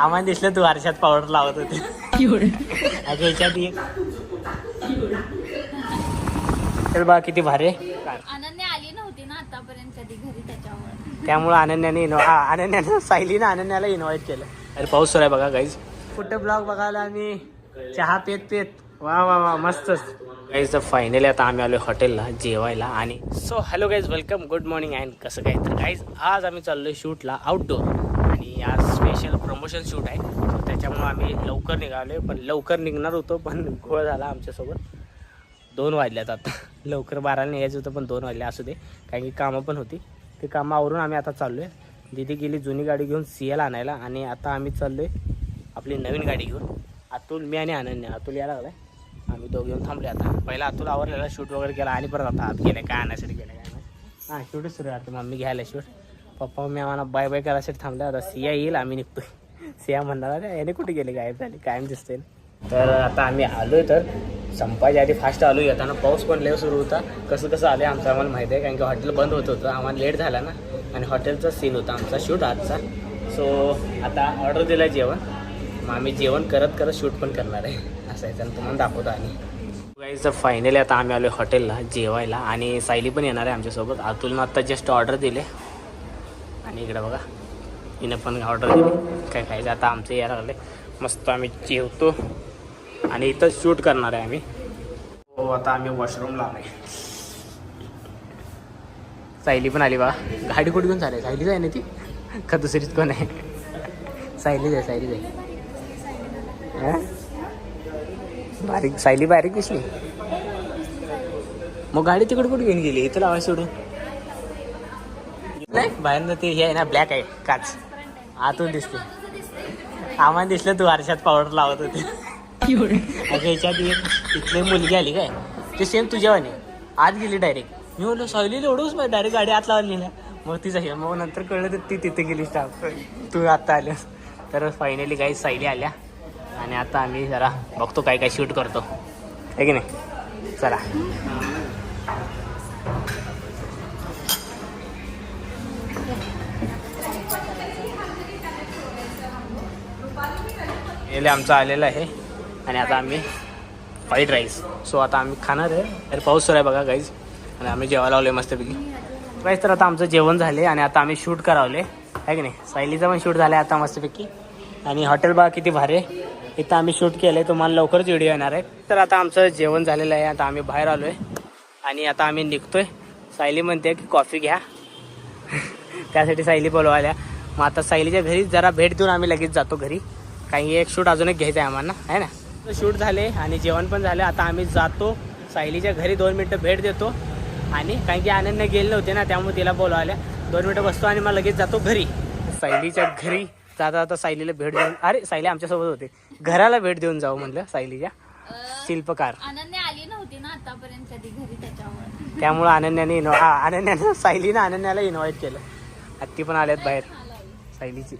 आम्हाला दिसलं तू आरशात पावडर लावत होते. अगं ह्याच्यात एक तर बा किती भारी आहे. अनन्या आली नव्हती ना आतापर्यंत कधी घरी त्याच्यामुळे. त्यामुळं अनन्याने इन्व्हा हा अनन्यानं सायलीनं अनन्याला इन्व्हाइट केलं. अरे पाऊस सुरू आहे बघा गाईज कुठं ब्लॉग बघायला आम्ही? चहा पेत पेत. वा वा वा मस्तच. गाईज तर फायनली आता आम्ही आलो हॉटेलला जेवायला आणि so hello guys welcome good morning and कसं काय? तर गाईज आज आम्ही चाललोय शूटला आउटडोर आणि आज स्पेशल प्रमोशन शूट आहे. त्याच्यामुळं आम्ही लवकर निघालोय. पण लवकर निघणार होतो पण घोळ झाला आमच्यासोबत. दोन वाजल्यात आता. लवकर बाराला यायचं होतं पण दोन वाजले असू दे. कारण की कामं पण होती. ते कामं आवरून आम्ही आता चाललो आहे दिदी गेली जुनी गाडी घेऊन सी एल आणायला आणि आता आम्ही चाललो आहे आपली नवीन गाडी घेऊन. अतुल मी आणि आनंद अतुल यायला लागलाय. आम्ही दोघे घेऊन थांबले आता. पहिला अतुल आवरलेला शूट वगैरे केला आणि परत आता आत गेले. काय आणायसाठी गेले काय नाही. हां शूटच सुरू आहे आता मम्मी घ्यायला शूट पप्पा मी आम्हाला बाय बाय करायसाठी थांबले आता सिया येईल आम्ही निघतोय. सिया म्हणणार "अरे, याने कुठे गेले? गायब झाले कायम दिसते तर आता आम्ही आलोय तर संपायच्या आधी फास्ट आलो येताना पाऊस पण लेव सुरू होता. कसं कसं आले आमचं आम्हाला माहिती आहे कारण की हॉटेल बंद होत होतं. आम्हाला लेट झाला ना. आणि हॉटेलचा सीन होता आमचा शूट आजचा. सो आता ऑर्डर दिला जेवण. मग आम्ही जेवण करत करत शूट पण करणार आहे. असं आहे त्यानं तुम्हाला दाखवतो आम्ही. गाईज फायनली आता आम्ही आलो हॉटेलला जेवायला. आणि सायली पण येणार आहे आमच्यासोबत. अतुलनं आत्ता जस्ट ऑर्डर दिले. आणि इकडे बघा. हिनं पण ऑर्डर दिली काय खायचं? आता आमचं यायला लागले मस्त आम्ही जेवतो. आणि इथं शूट करणार आहे आम्ही. हो आता आम्ही वॉशरूमला आलोय. सायली पण आली बा गाडी कुठे घेऊन चालेल? सायलीच आहे ना ती? का दुसरीच कोण आहे? सायलीच आहे सायलीच आहे? बारीक सायली बारीक दिसली. मग गाडी तिकडे कुठे घेऊन गेली? इथं लावाय सोडून. नाही बाहेरनं ते हे आहे ना ब्लॅक आहे काच. आतून दिसते. आम्हाला दिसलं तू आरशात पावडर लावत होते. अगं ह्याच्यात एक इथली मुलगी आली काय? ते सेम तुझ्यावाने आत गेली डायरेक्ट मी बोललो सायलीला एवढंच डायरेक्ट गाडी आत लावली ना. मग तिचा हे मग नंतर कळलं तर ती तिथे गेली स्टाफ तू आत्ता आल्यास तर फायनली काही सायली आल्या. आणि आता आम्ही जरा बघतो काय काय शूट करतो. आहे की नाही? चला. याला आमचं आलेलं आहे. आणि आता आम्ही व्हाईट राईस सो आता आम्ही खाणार आहे. तर पाऊस सुरू आहे बघा गाईज आणि आम्ही जेवायला लावले मस्तपैकी. गाईज तर आता आमचं जेवण झाले आणि आता आम्ही शूट करावले. आहे की नाही? सायलीचं पण शूट झालं आहे आता मस्तपैकी. आणि हॉटेल बघा किती भारी आहे. इथं आम्ही शूट केलं आहे तुम्हाला लवकरच व्हिडिओ येणार आहे. तर आता आमचं जेवण झालेलं आहे. आता आम्ही बाहेर आलो आहे आणि आता आम्ही निघतोय. सायली म्हणते की कॉफी घ्या. त्यासाठी सायली बोलवाल्या. मग आता सायलीच्या घरी जरा भेट देऊन आम्ही लगेच जातो घरी. कारण की एक शूट अजून एक घ्यायचं आहे आम्हाला आहे ना? शूट झाले आणि जेवण पण झालं. आता आम्ही जातो. सायलीच्या घरी दोन मिनटं भेट देतो. आणि कारण की आनंदने गेले नव्हते ना त्यामुळे तिला बोलवायला. दोन मिनटं बसतो आणि मग लगेच जातो घरी. सायलीच्या घरी जाता जाता सायलीला भेट देऊन अरे सायली आमच्यासोबत होते. घराला भेट देऊन जाऊ म्हणलं सायलीच्या. शिल्पकार. अनन्या आली नव्हती ना आतापर्यंत कधी घरी त्याच्यामुळे. त्यामुळं अनन्याने इन्व्हा हा अनन्यानं सायलीनं अनन्याला इन्व्हाइट केलं. हत्ती पण आल्यात बाहेर. सायलीची.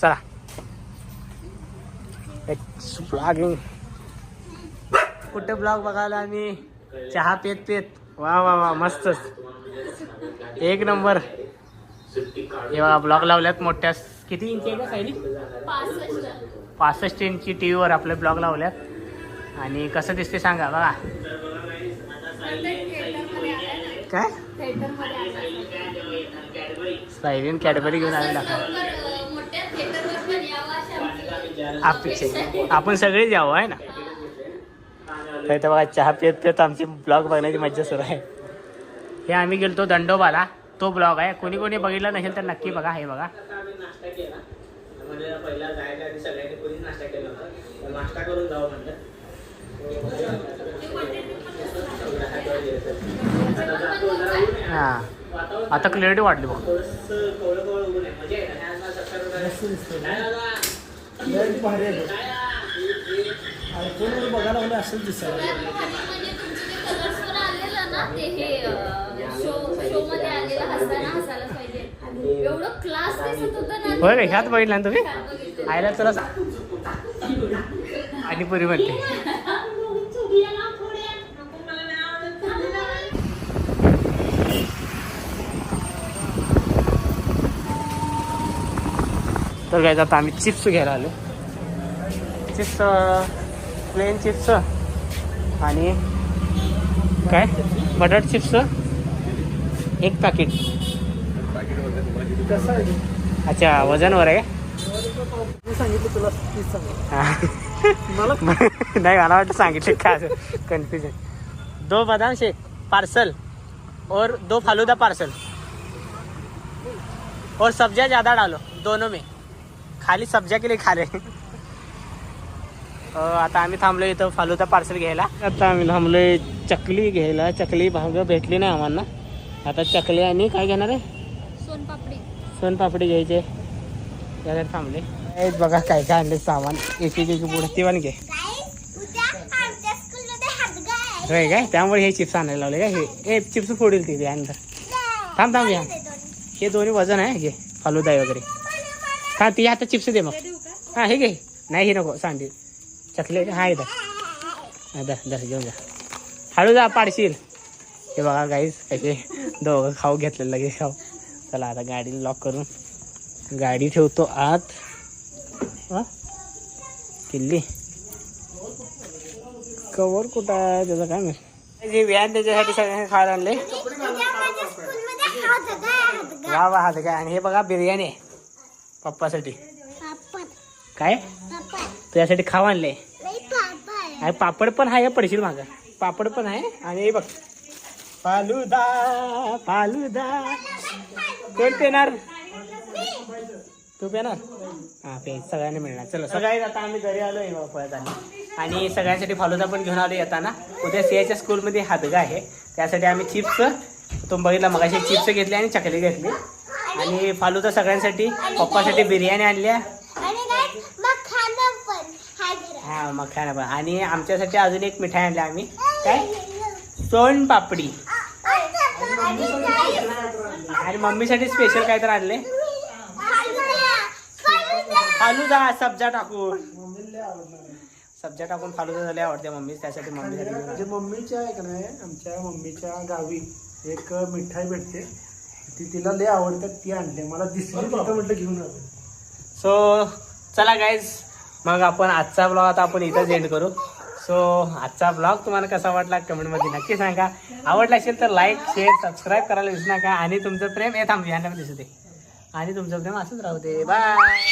चला. ब्लॉगिंग कुठे ब्लॉग बघायला आम्ही? चहा पेत पेत. वा वा वा मस्तच. एक नंबर. हे बघा ब्लॉग लावल्यात मोठ्या. किती इंची आहे का सायली? पासष्ट इंची टी व्हीवर आपले ब्लॉग लावल्यात. आणि कसं दिसते सांगा बघा. काय? सायलिन सायलीन कॅडबरी घेऊन आलेला मोठ्या थिएटरवर पण यावं अशी आमची अपेक्षा आपण सगळे जावं आहे ना? तर बघा चहा पित पित आमची ब्लॉग बघण्याची मज्जा सुरू आहे. हे आम्ही गेलतो दंडोबाला. तो ब्लॉग आहे. कोणी कोणी बघितला नसेल तर नक्की बघा हे बघा. हा. आता क्लिअरिटी वाटली बघ. हा आता क्लिअरिटी वाढली बघ बघायला लागलं असंच दिसायला? म्हणजे तुमचे जे कलर्सवर आलेलं ना ते हे शो शो मध्ये आलेलं हसताना हसायला पाहिजे. एवढं क्लास दिसत होतं ना होय का ह्यात बघितला ना तुम्ही? छान बघितलं. आयला चला आणि पुरी म्हणते. तर काय आता आम्ही चिप्स घ्यायला आलो चिप्स प्लेन चिप्स आणि काय? बटाट चिप्स एक पॅकेट अच्छा वजनवर आहे का? नाही मला वाटतं सांगितलं काय कन्फ्युजन दो बदाम शेक पार्सल और दो फालूदा पार्सल और सब्जियां ज़्यादा डालो दोनों में. खाली सब्जिया के लिए खा रहे अं, आता आम्ही थांबलो इथं फालुदा पार्सल घ्यायला. आता आम्ही थांबलोय चकली घ्यायला. चकली भाग भेटली नाही आम्हाला आता चकली आणि काय घेणार आहे? सोनपापडी. सोनपापडी घ्यायचे. त्यासाठी थांबले. हे बघा काय काय आणले सामान. एक एक एक पुढे ती पण घे. होय काय? त्यामुळे हे चिप्स आणायला लावले काय? हे ए चिप्स फोडील ती अंदर थांब थांब घ्या हे दोन्ही वजन आहे घे. फालुदाई वगैरे. हा ती आता चिप्स दे मग. हा हे घे. नाही हे नको सांडी चकले हा इथं हा, दर घेऊन जा. हळू जा पाडशील. हे बघा गाईस कसे दोघं खाऊ घेतलं लगेच खाऊ. चला आता गाडी लॉक करून गाडी ठेवतो आत. हा? किल्ली. कवर कुठं आहे? त्याचं काय माहिती? जे व्यान त्याच्यासाठी सगळ्यांनी खायला आणले वा वा हात काय आणि हे बघा बिर्याणी. आहे पप्पासाठी. काय? तुझ्यासाठी खाऊ आणले. आणि पापड. पण आहे पडशील मागं. पापड पण आहे आणि हे बघ. फालुदा फालुदा. कोण पेणार? तू पेणार? हा पे. सगळ्यांनी मिळणार. चला सगळ्यात आता आम्ही घरी आलो पळत आलो आणि सगळ्यांसाठी फालुदा पण घेऊन आलो येताना उद्या सियाच्या स्कूलमध्ये हातगा आहे. त्यासाठी आम्ही चिप्स तो बघितला मगाशी चिप्स घेतले आणि चकली घेतली. आणि फालुदा सगळ्यांसाठी पप्पासाठी बिर्याणी आणल्या. हा मखाना पण. आणि आमच्यासाठी अजून एक मिठाई आणली आम्ही. काय? सोन पापडी. आणि मम्मीसाठी स्पेशल काय तर आणले फालुदा सब्जा टाकून. सब्जा टाकून फालुदा झाले आवडते मम्मी त्यासाठी. म्हणजे मम्मीच्या आहे का नाही आमच्या मम्मीच्या गावी एक मिठाई भेटते. ती तिला लय आवडतात ती आणली. मला दिसली तिथं म्हटलं घेऊन आलो सो चला गाईज मग आपण आजचा ब्लॉग आता आपण इथंच एंड करू. सो आजचा ब्लॉग तुम्हाला कसा वाटला कमेंटमध्ये नक्की सांगा. आवडला असेल तर लाईक शेअर सबस्क्राईब करायला विसरू नका. आणि तुमचं प्रेम हे थांब ह्यांना दिसू दे. आणि तुमचं प्रेम असंच राहू दे. बाय